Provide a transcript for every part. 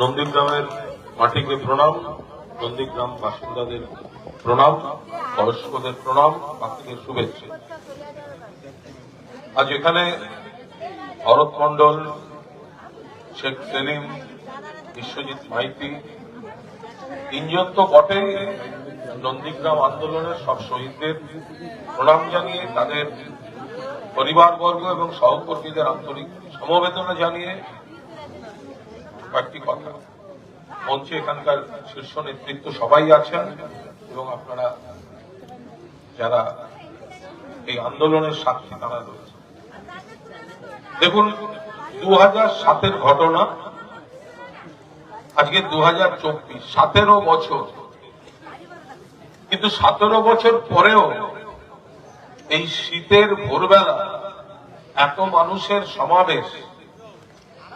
নন্দীগ্রামের মাটিকে প্রণাম, নন্দীগ্রাম বাসিন্দাদের প্রণাম, বয়স্কদের প্রণাম, বাকিদের শুভেচ্ছা। আজ এখানে ভরত মন্ডল শেখ সেলিম, বিশ্বজিৎ মাইতি, তিনজন তো বটে নন্দীগ্রাম আন্দোলনের সব শহীদদের প্রণাম জানিয়ে তাদের পরিবারবর্গ এবং সহকর্মীদের আন্তরিক সমবেদনা জানিয়ে কয়েকটি কথা। মঞ্চে এখানকার শীর্ষ নেতৃত্ব সবাই আছেন এবং আপনারা যারা এই আন্দোলনের সাক্ষী তারা রয়েছে দেখুন দু হাজার সাতের ঘটনা, আজকে দু হাজার চব্বিশ, সতেরো বছর। কিন্তু সতেরো বছর পরেও এই শীতের ভোরবেলা এত মানুষের সমাবেশ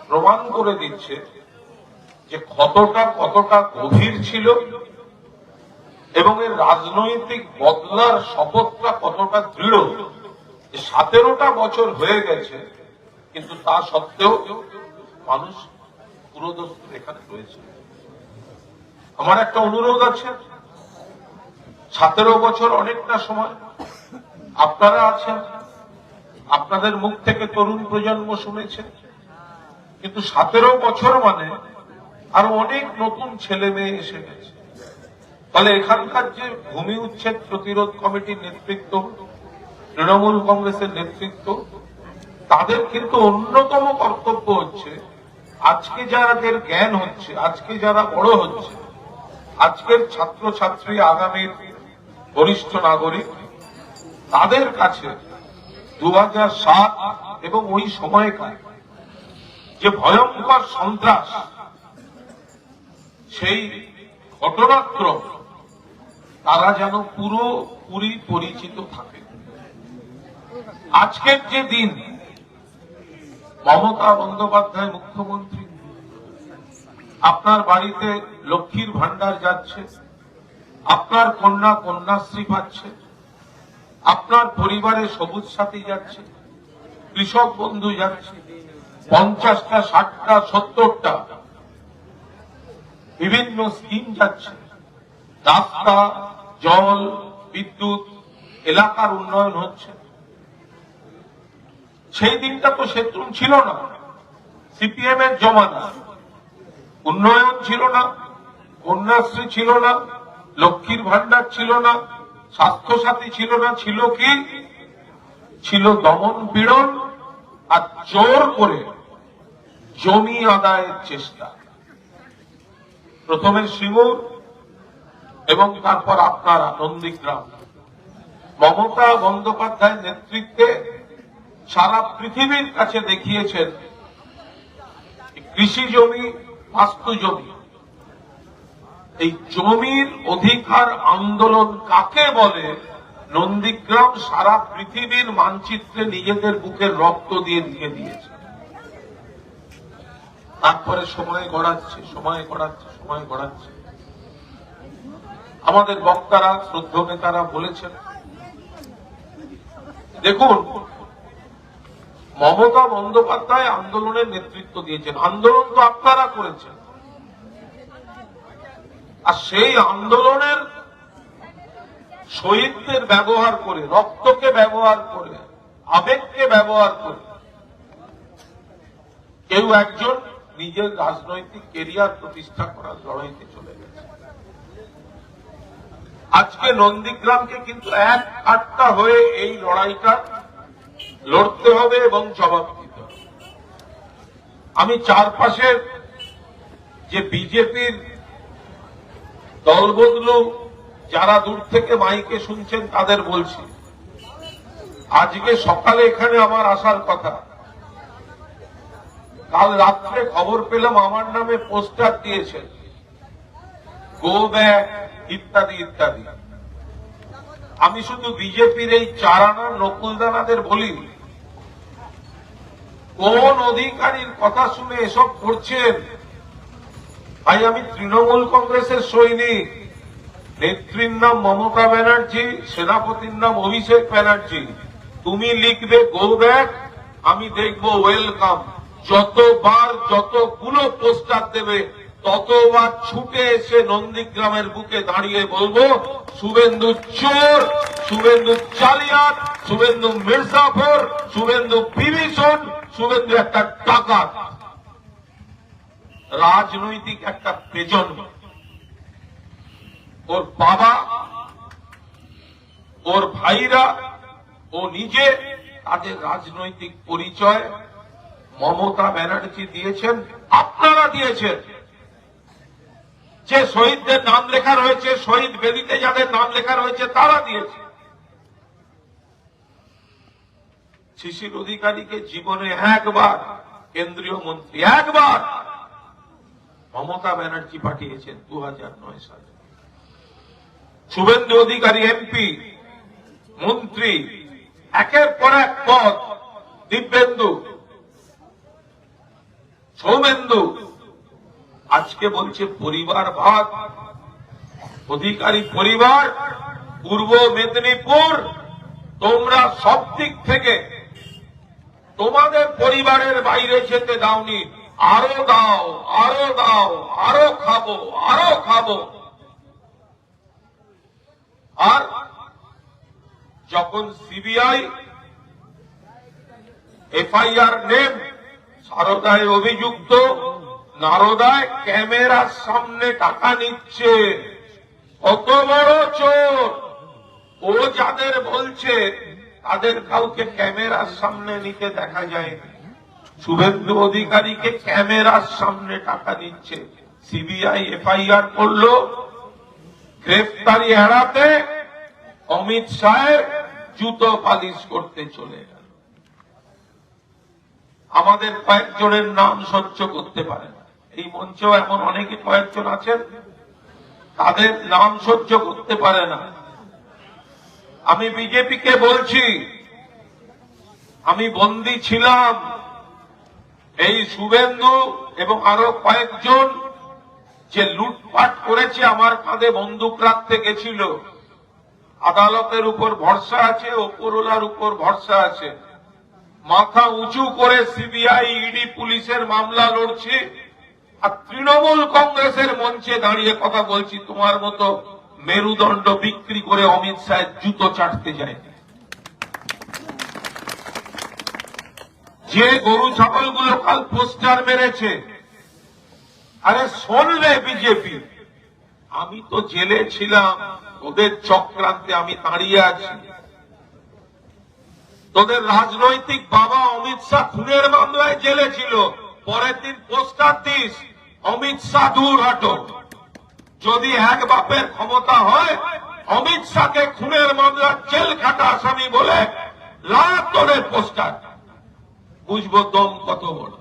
প্রমাণ করে দিচ্ছে যে কতটা কতটা গভীর ছিল এবং এর রাজনৈতিক বদলার শপথটা কতটা দৃঢ় সতেরোটা বছর হয়ে গেছে, কিন্তু তা সত্ত্বেও মানুষ পুরোদস্তুর এখানে রয়েছে। আমার একটা অনুরোধ আছে, সতেরো বছর অনেকটা সময়, আপনারা আছেন, আপনাদের মুখ থেকে তরুণ প্রজন্ম শুনেছে, কিন্তু সতেরো বছর মানে আরও অনেক নতুন ছেলে মেয়ে এসে গেছে। তাহলে এখানকার যে ভূমি উচ্ছেদ প্রতিরোধ কমিটির নেতৃত্ব, তৃণমূল কংগ্রেসের নেতৃত্ব, তাদের কিন্তু অন্যতম কর্তব্য হচ্ছে, আজকে যাদের জ্ঞান হচ্ছে, আজকে যারা বড় হচ্ছে, আজকের ছাত্র ছাত্রী আগামীর বরিষ্ঠ নাগরিক, তাদের কাছে দু এবং ওই সময়কার যে ভয়ঙ্কর সন্ত্রাস সেই ঘটনাক্রম তারা যেন পুরোপুরি পরিচিত থাকে। আজকের যে দিন, মমতা বন্দ্যোপাধ্যায় মুখ্যমন্ত্রী, আপনার বাড়িতে লক্ষ্মীর ভান্ডার যাচ্ছে, আপনার কন্যা কন্যাশ্রী পাচ্ছে, আপনার পরিবারে সবুজ সাথী যাচ্ছে, কৃষক বন্ধু যাচ্ছে, পঞ্চাশটা, ষাটটা, সত্তরটা বিভিন্ন স্কিম যাচ্ছে। রাস্তা, জল, বিদ্যুৎ, এলাকার উন্নয়ন হচ্ছে। সেই দিনটা তো সেতুন ছিল না। সিপিএম এর জমানা। উন্নয়ন ছিল না, কন্যাশ্রী ছিল না, লক্ষ্মীর ভান্ডার ছিল না স্বাস্থ্য সাথী ছিল না, ছিল কি? ছিল দমন পীড়ন আর জোর করে জমি আদায়ের চেষ্টা। প্রথমে শিমুর এবং তারপর আপনারা নন্দীগ্রাম মমতা বন্দ্যোপাধ্যায়ের নেতৃত্বে সারা পৃথিবীর কাছে দেখিয়েছেন কৃষি জমি, বাস্তু জমি। এই জমির অধিকার আন্দোলন কাকে বলে? নন্দীগ্রাম সারা পৃথিবীর মানচিত্রে নিজেদের বুকের রক্ত দিয়ে দিয়ে দিয়েছে তারপরে সময় গড়াচ্ছে সময় গড়াচ্ছে সময় গড়াচ্ছে। আমাদের বক্তারা, শ্রদ্ধ নেতারা বলেছেন, দেখুন, মমতা বন্দ্যোপাধ্যায় আন্দোলনের নেতৃত্ব দিয়েছেন। আন্দোলন তো আপনারা করেছেন। আর সেই আন্দোলনের শহীদদের ব্যবহার করে, রক্তকে ব্যবহার করে, আবেগকে ব্যবহার করে, কেউ একজন নিজের রাজনৈতিক কেরিয়ার প্রতিষ্ঠা করার লড়াইতে চলে গেছে। আজকে নন্দীগ্রামকে কিন্তু এক আটটা হয়ে এই লড়াইটা লড়তে হবে এবং জবাব দিতে হবে। আমি চারপাশের যে বিজেপির দলবদলু যারা দূর থেকে মাইকে শুনছেন তাদের বলছি, আজকে সকালে এখানে আমার আসার কথা কাল রাত্রে খবর পেলাম আমার নামে পোস্টার দিয়েছেন। গো ব্যাক ইত্যাদি ইত্যাদি। আমি শুধু বিজেপির এই চারানা নকুলদানাদের বলি কোন অধিকারীর কথা শুনে এসব করছেন? ভাই, আমি তৃণমূল কংগ্রেসের সৈনিক। নেত্রীর নাম মমতা ব্যানার্জি, সেনাপতির নাম অভিষেক ব্যানার্জি। তুমি লিখবে গো ব্যাক আমি দেখব ওয়েলকাম। যতবার যতগুলো পোস্টার দেবে, ততবার ছুটে এসে নন্দীগ্রামের বুকে দাঁড়িয়ে বলব, শুভেন্দু চোর, শুভেন্দু চালিয়াত শুভেন্দু মির্জাফর, শুভেন্দু বিভীষণ, শুভেন্দু একটা ডাকাত। রাজনৈতিক একটা পেজন ওর বাবা, ওর ভাইরা, ও নিজে, তাদের রাজনৈতিক পরিচয় মমতা ব্যানার্জি দিয়েছেন, আপনারা দিয়েছেন। যে শহীদদের নাম লেখা রয়েছে, শহীদ বেদিতে যাদের নাম লেখা রয়েছে, তারা দিয়েছে শিশির অধিকারীকে জীবনে একবার, কেন্দ্রীয় মন্ত্রী একবার মমতা ব্যানার্জি পাঠিয়েছেন দু সালে। শুভেন্দু অধিকারী, এমপি, মন্ত্রী, একের পর এক পদ, দিব্যেন্দু সৌমেন্দু, আজকে বলছে পরিবার ভাগ। অধিকারী পরিবার, পূর্ব মেদিনীপুর, তোমরা সব দিক থেকে তোমাদের পরিবারের বাইরে যেতে দাওনি। আরও দাও আরও দাও, আরও খাব আরও খাব। আর যখন সিবিআই, এফআইআর নেম সারদায় অভিযুক্ত, নারদায় ক্যামেরার সামনে টাকা নিচ্ছে। কত বড় চোর! ও যাদের বলছে, তাদের কাউকে ক্যামেরার সামনে নিতে দেখা যায়নি। শুভেন্দু অধিকারীকে ক্যামেরার সামনে টাকা নিচ্ছে সিবিআই, এফআইআর করল। গ্রেফতারি এড়াতে অমিত শাহের জুতো পালিশ করতে চলে গেল। আমাদের কয়েকজনের নাম সহ্য করতে পারে এই মঞ্চেও এমন অনেকে কয়েকজন আছেন, তাদের নাম সহ্য করতে পারে না। আমি বিজেপিকে বলছি, আমি বন্দী ছিলাম। এই শুভেন্দু এবং আরও কয়েকজন যে লুটপাট করেছে আমার কাঁধে বন্দুক রাখতে গেছিল, আদালতের উপর ভরসা আছে, ওপরওয়ালার উপর ভরসা আছে। মাথা উঁচু করে সিবিআই ইডি পুলিশের মামলা লড়ছে, আর তৃণমূল কংগ্রেসের মঞ্চে দাঁড়িয়ে কথা বলছি, তোমার মতো মেরুদণ্ড বিক্রি করে অমিত শাহ জুতো চাটতে যায়নি যে গরু ছাগলগুলো কাল পোস্টার মেরেছে, আরে শোনলে বিজেপি। আমি তো জেলে ছিলাম, ওদের চক্রান্তে আমি দাঁড়িয়ে আছি। তোদের রাজনৈতিক বাবা অমিত শাহ খুনের মামলায় জেলে ছিল। পরের দিন পোস্টার দিস অমিত শাহ দূর হাটো। যদি এক বাপের ক্ষমতা হয়, অমিত শাহকে খুনের মামলার জেল খাটা আসামি বলে লাখ তোদের পোস্টার। বুঝব দম কত বড়।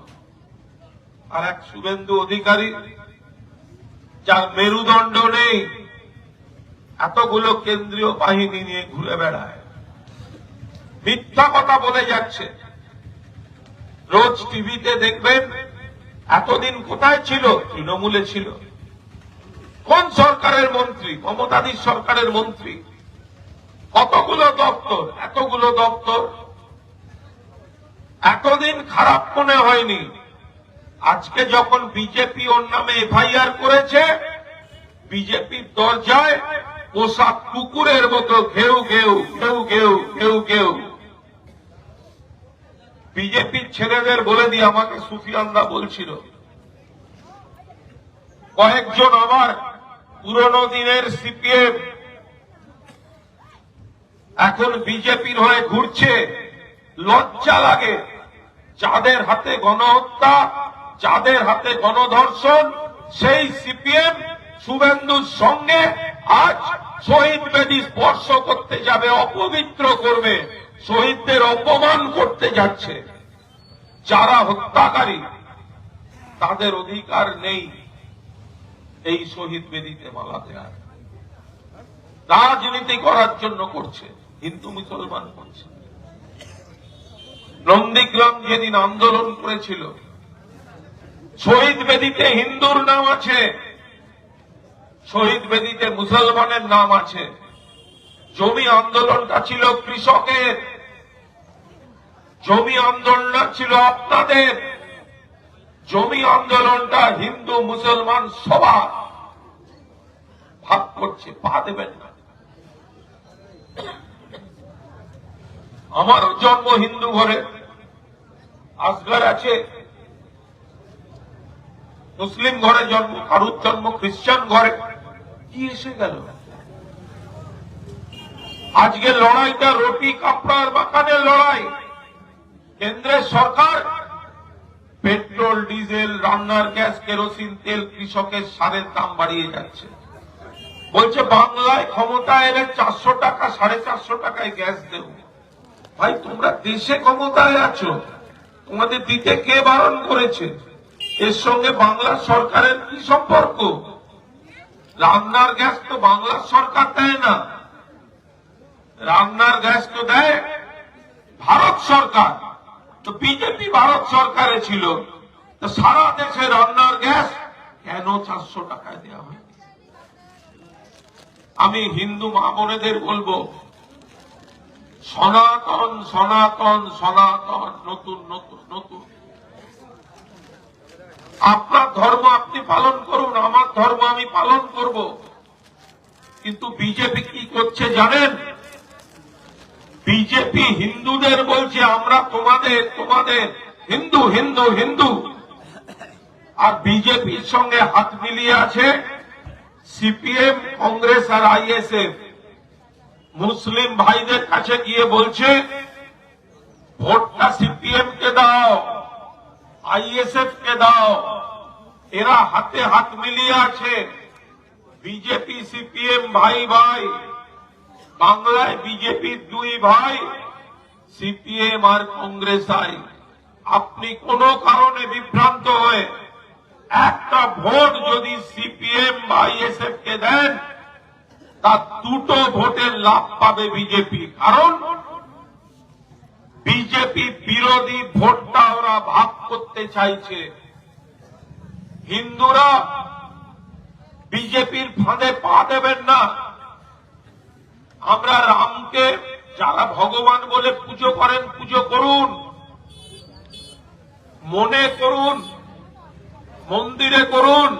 আর এক শুভেন্দু অধিকারী, যার মেরুদণ্ড নেই, এতগুলো কেন্দ্রীয় বাহিনী নিয়ে ঘুরে বেড়ায়। মিথ্যা কথা বলে যাচ্ছে। রোজ টিভিতে দেখবেন, এতদিন কোথায় ছিল? তৃণমূলে ছিল। কোন সরকারের মন্ত্রী? মমতাদির সরকারের মন্ত্রী। কতগুলো দপ্তর? এতগুলো দপ্তর। এতদিন খারাপ মনে হয়নি। আজকে যখন বিজেপি ওর নামে এফআইআর করেছে, বিজেপির দরজায় পোশাক কুকুরের মতো ঘেউ ঘেউ ঘেউ ঘেউ ঘেউ ঘেউ। বিজেপির ছেলেদের বলে দিয়ে আমাকে সুফিয়ান্দা বলছিল। কয়েকজন আমার পুরনো দিনের সিপিএম এখন বিজেপির হয়ে ঘুরছে। লজ্জা লাগে। যাদের হাতে গণহত্যা, যাদের হাতে গণধর্ষণ, সেই সিপিএম শুভেন্দুর সঙ্গে আজ শহীদ বেদি স্পর্শ করতে যাবে, অপবিত্র করবে। শহীদদের অপমান করতে যাচ্ছে। যারা হত্যাকারী, তাদের অধিকার নেই এই শহীদ বেদিতে মালা দেওয়ার রাজনীতি করার জন্য করছে, হিন্দু মুসলমান করছে। নন্দীগ্রাম যেদিন আন্দোলন করেছিল, শহীদ বেদিতে হিন্দুর নাম আছে, শহীদ বেদিতে মুসলমানের নাম আছে। জমি আন্দোলনটা ছিল কৃষকের। জমি আন্দোলনটা ছিল আপনাদের। জমি আন্দোলনটা হিন্দু, মুসলমান সবার। ভাগ করছে, পা দেবেন না। আমারও জন্ম হিন্দু ঘরে। আসগার আছে। মুসলিম ঘরে জন্ম, কারুর জন্ম, খ্রিস্টান ঘরে। কি এসে গেল? আজকে লড়াইটা রুটি, কাপড়ার বাগানের লড়াই। কেন্দ্রের সরকার, পেট্রোল, ডিজেল, রান্নার গ্যাস, কেরোসিন, তেল কৃষকের সারের দাম বাড়িয়ে যাচ্ছে। বলছে, বাংলায় ক্ষমতা এলে চারশো টাকা, সাড়ে চারশো টাকায় গ্যাস দেব। ভাই, তোমরা দেশে ক্ষমতায় আছো। তোমাদের দিতে কে বারণ করেছে? এর সঙ্গে বাংলা সরকারের কি সম্পর্ক? রান্নার গ্যাস তো বাংলার সরকার দেয় না। রান্নার গ্যাস তো দেয় ভারত সরকার। তো বিজেপি ভারত সরকারে ছিল, তো সারা দেশে রান্নার গ্যাস কেন চারশো টাকায় দেওয়া হয় আমি হিন্দু মা বোনেদের বলব, সনাতন সনাতন সনাতন, নতুন নতুন নতুন। আপনার ধর্ম আপনি পালন করুন, আমার ধর্ম আমি পালন করব। কিন্তু বিজেপি কি করছে জানেন? বিজেপি হিন্দুদের বলছে, আমরা তোমাদের তোমাদের, হিন্দু হিন্দু হিন্দু। আর বিজেপির সঙ্গে হাত মিলিয়ে আছে সিপিএম, কংগ্রেস আর আইএসএফ। মুসলিম ভাইদের কাছে গিয়ে বলছে, ভোটটা সিপিএম কে দাও আইএসএফ কে দাও। এরা হাতে হাত মিলিয়ে আছে। বিজেপি, সিপিএম ভাই ভাই বাংলায় বিজেপির দুই ভাই সিপিএম আর কংগ্রেস আই। আপনি কোনো কারণে বিভ্রান্ত হয়ে একটা ভোট যদি সিপিএম বা আইএসএফ কে দেন তার দুটো ভোটের লাভ পাবে বিজেপি। কারণ বিজেপি বিরোধী ভোটটা ওরা ভাগ করতে চাইছে। হিন্দুরা বিজেপির ফাঁদে পা দেবেন না। আমরা রামকে যারা ভগবান বলে পুজো করেন, পুজো করুন। মনে করুন, মন্দিরে করুন,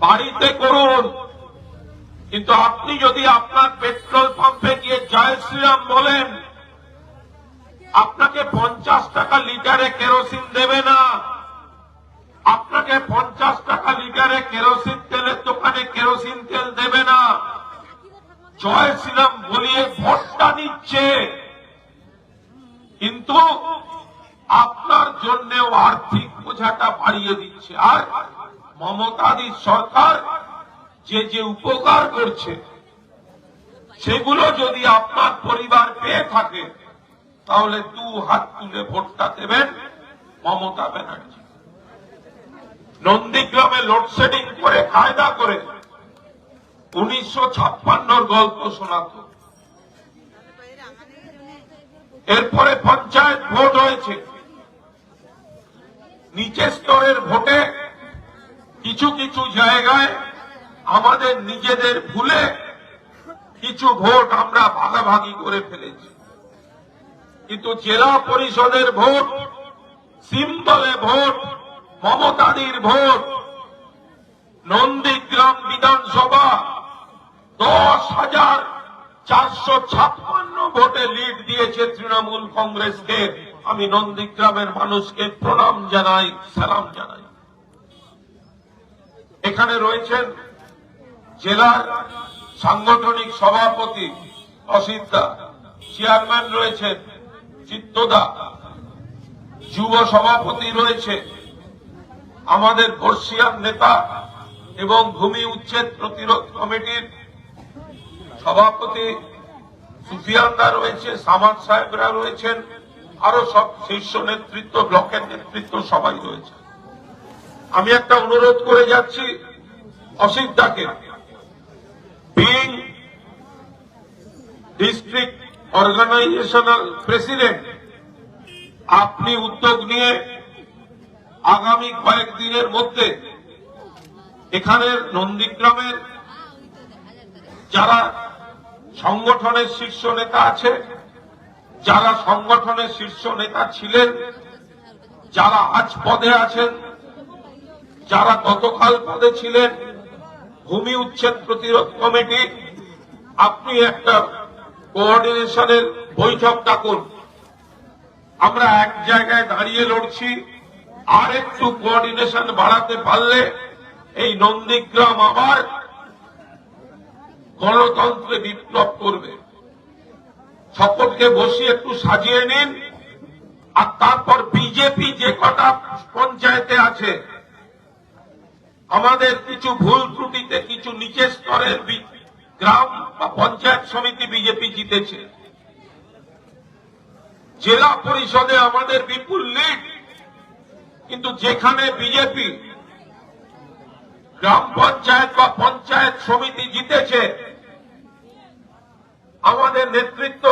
বাড়িতে করুন। কিন্তু আপনি যদি আপনার পেট্রোল পাম্পে গিয়ে জয় শ্রীরাম বলেন, আপনাকে পঞ্চাশ টাকা লিটারে কেরোসিন দেবে না। আপনাকে পঞ্চাশ টাকা লিটারে কেরোসিন তেলের দোকানে কেরোসিন তেল দেবে না। জয় বলিয়ে ভোটটা নিচ্ছে। কিন্তু আপনার জন্যেও আর্থিক বোঝাটা বাড়িয়ে দিচ্ছে। আর মমতাদি সরকার যে যে উপকার করছে, সেগুলো যদি আপনার পরিবার পেয়ে থাকে, তাহলে দু হাত তুলে ভোটটা দেবেন মমতা ব্যানার্জি। নন্দীগ্রামে লোডশেডিং করে, কায়দা করে উনিশশো গল্প শোনাত এরপরে পঞ্চায়েত ভোট হয়েছে। নিচের স্তরের ভোটে কিছু কিছু জায়গায় আমাদের নিজেদের ভুলে কিছু ভোট আমরা ভাগাভাগি করে ফেলেছি। কিন্তু জেলা পরিষদের ভোট সিম্বলে ভোট, মমতাদির ভোট, নন্দীগ্রাম বিধানসভা দশ হাজার চারশো ছাপ্পান্ন ভোটে লিড দিয়েছে তৃণমূল কংগ্রেসকে। আমি নন্দীগ্রামের মানুষকে প্রণাম জানাই, সালাম জানাই। এখানে রয়েছেন জেলার সাংগঠনিক সভাপতি অসিদ্ধা চেয়ারম্যান রয়েছেন চিত্তদা যুব সভাপতি রয়েছে আমাদের বর্ষিয়ান নেতা এবং ভূমি উচ্ছেদ প্রতিরোধ কমিটির সভাপতি সুফিয়ানদা রয়েছে সামাদ সাহেবরা রয়েছেন, আরও সব শীর্ষ নেতৃত্ব, ব্লকের নেতৃত্ব সবাই রয়েছে আমি একটা অনুরোধ করে যাচ্ছি অসিদ্ধাকে বিং ডিস্ট্রিক্ট অর্গানাইজেশনাল প্রেসিডেন্ট, আপনি উদ্যোগ নিয়ে আগামী কয়েকদিনের মধ্যে এখানের নন্দীগ্রামের যারা সংগঠনের শীর্ষ নেতা আছে, যারা সংগঠনের শীর্ষ নেতা ছিলেন, যারা আজ পদে আছেন, যারা গতকাল পদে ছিলেন, ভূমি উচ্ছেদ প্রতিরোধ কমিটি, আপনি একটা কোঅর্ডিনেশনের বৈঠক ডাকুন। আমরা এক জায়গায় দাঁড়িয়ে লড়ছি আর একটু কোঅর্ডিনেশন বাড়াতে পারলে এই নন্দীগ্রাম আবার গণতন্ত্রে বিপ্লব করবে। সকলকে বসিয়ে একটু সাজিয়ে নিন। আর তারপর বিজেপি যে কটা পঞ্চায়েতে আছে, আমাদের কিছু ভুল ত্রুটিতে, কিছু নিচের স্তরের গ্রাম বা পঞ্চায়েত সমিতি বিজেপি জিতেছে। জেলা পরিষদে আমাদের বিপুল লিড, কিন্তু যেখানে বিজেপি গ্রাম পঞ্চায়েত বা পঞ্চায়েত সমিতি জিতেছে আমাদের নেতৃত্ব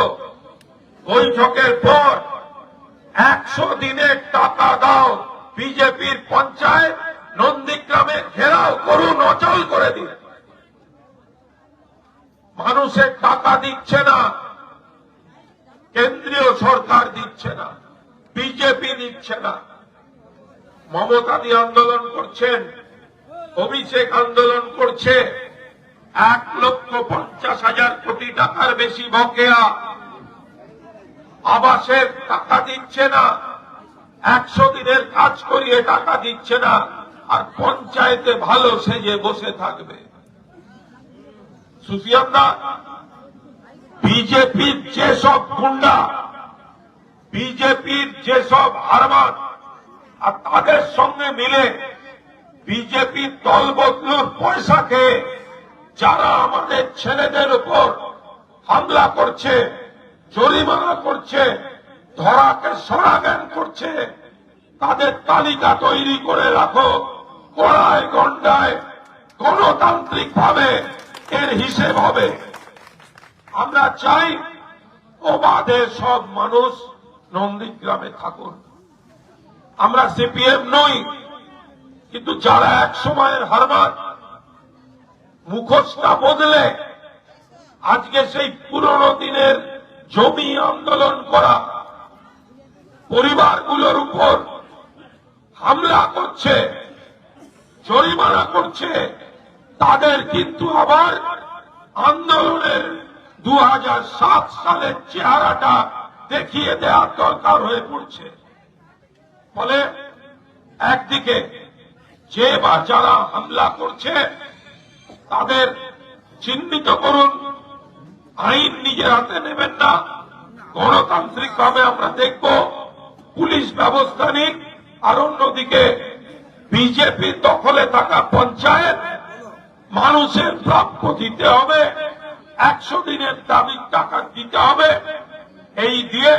বৈঠকের পর একশো দিনের টাকা দাও, বিজেপির পঞ্চায়েত নন্দীগ্রামে ঘেরাও করুন, অচল করে দিন। মানুষের টাকা দিচ্ছে না, কেন্দ্রীয় সরকার দিচ্ছে না, বিজেপি দিচ্ছে না। মমতাদি আন্দোলন করছেন, অভিষেক আন্দোলন করছে। এক লক্ষ পঞ্চাশ হাজার কোটি টাকার বেশি বকেয়া। আবাসের টাকা দিচ্ছে না। একশো দিনের কাজ করিয়ে টাকা দিচ্ছে না। আর পঞ্চায়েতে ভালো সেজে বসে থাকবে। সুফিয়ানদা, বিজেপির যেসব গুন্ডা, বিজেপির যেসব হারমান আর তাদের সঙ্গে মিলে বিজেপির দল বদলুর পয়সা খেয়ে যারা আমাদের ছেলেদের উপর হামলা করছে, জরিমানা করছে, ধরাকে সরাজ্ঞান করছে, তাদের তালিকা তৈরি করে রাখো। কড়ায়, গন্ডায় গণতান্ত্রিক ভাবে এর হিসেব হবে। আমরা চাই অবাধে সব মানুষ নন্দীগ্রামে থাকুন। আমরা সিপিএম নই, কিন্তু যারা এক সময়ের হারমান মুখোশটা বদলে আজকে সেই পুরনো দিনের জমি আন্দোলন করা পরিবারগুলোর উপর হামলা করছে, জরিমানা করছে, তাদের কিন্তু আবার আন্দোলনের দু সালের চেহারাটা দেখিয়ে দেওয়ার দরকার হয়ে পড়ছে। ফলে একদিকে যে বা যারা হামলা করছে তাদের চিহ্নিত করুন। আইন নিজের হাতে নেবেন না। গণতান্ত্রিক ভাবে আমরা দেখব পুলিশ ব্যবস্থা নিক আর অন্যদিকে বিজেপি দখলে থাকা পঞ্চায়েত মানুষের প্রাপ্য দিতে হবে। একশো দিনের দাবি টাকা দিতে হবে। এই দিয়ে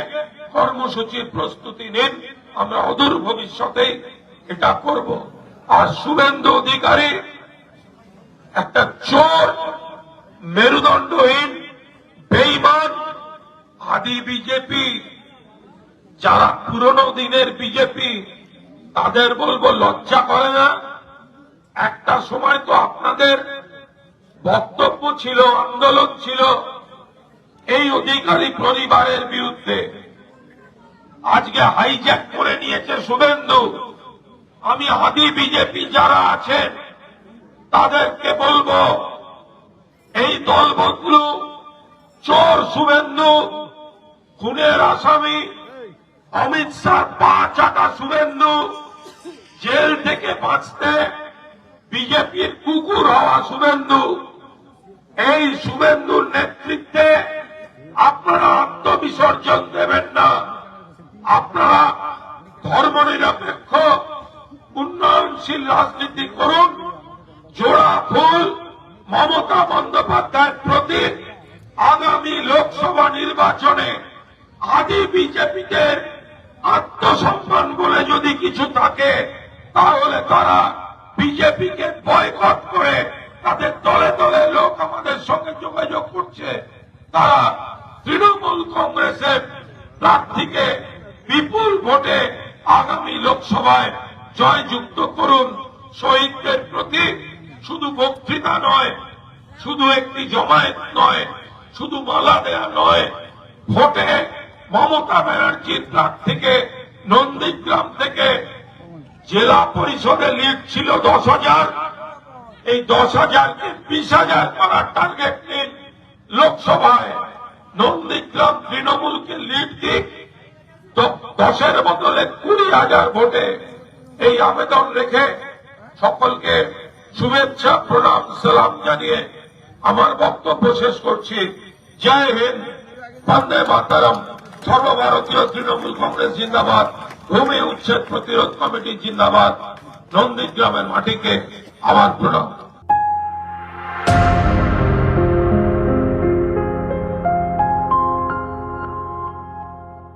কর্মসূচির প্রস্তুতি নিন। আমরা অদূর ভবিষ্যতে এটা করব। আর শুভেন্দু অধিকারী একটা চোর, মেরুদণ্ডহীন বেইমান আদি বিজেপি, যারা পুরনো দিনের বিজেপি, তাদের বলব লজ্জা করে না। একটা সময় তো আপনাদের বক্তব্য ছিল, আন্দোলন ছিল, এই অধিকারী পরিবারের বিরুদ্ধে। আজকে হাইজ্যাক করে নিয়েছে শুভেন্দু। আমি আদি বিজেপি যারা আছেন তাদেরকে বলব, এই দল বদলু চোর শুভেন্দু, খুনের আসামি, অমিত শাহ, পা চাকা শুভেন্দু, জেল থেকে বাঁচতে বিজেপির কুকুর হওয়া শুভেন্দু। এই শুভেন্দুর নেতৃত্বে আপনারা আত্মবিসর্জন দেবেন না। আপনারা ধর্মনিরপেক্ষ, উন্নয়নশীল রাজনীতি করুন। জোড়া ফুল মমতা বন্দ্যোপাধ্যায়ের প্রতি আগামী লোকসভা নির্বাচনে আদি বিজেপিদের আত্মসম্মান বলে যদি কিছু থাকে, তাহলে তারা বিজেপিকে বয়কট করে তাদের দলে দলে লোক আমাদের সঙ্গে যোগাযোগ করছে। তারা তৃণমূল কংগ্রেসের প্রার্থীকে বিপুল ভোটে আগামী লোকসভায় জয়যুক্ত করুন। শহীদদের প্রতি শুধু বক্তৃতা নয়, শুধু একটি জমায়েত নয়, শুধু মালা দেয়া নয়, ভোটে মমতা ব্যানার্জির থেকে, নন্দীগ্রাম থেকে জেলা পরিষদে লিড ছিল দশ হাজার। এই দশ হাজারকে বিশ হাজার করার টার্গেট নিন? লোকসভায় নন্দীগ্রাম তৃণমূলকে লিড দিক দশের বদলে কুড়ি হাজার ভোটে এই আবেদন রেখে সকলকে শুভেচ্ছা, প্রণাম, সালাম জানিয়ে আমার বক্তব্য শেষ করছি। জয় হিন্দ, বন্দে মাতারম। সর্বভারতীয় তৃণমূল কংগ্রেস জিন্দাবাদ। ভূমি উচ্ছেদ প্রতিরোধ কমিটি জিন্দাবাদ। নন্দীগ্রামের মাটিকে আমার প্রণাম।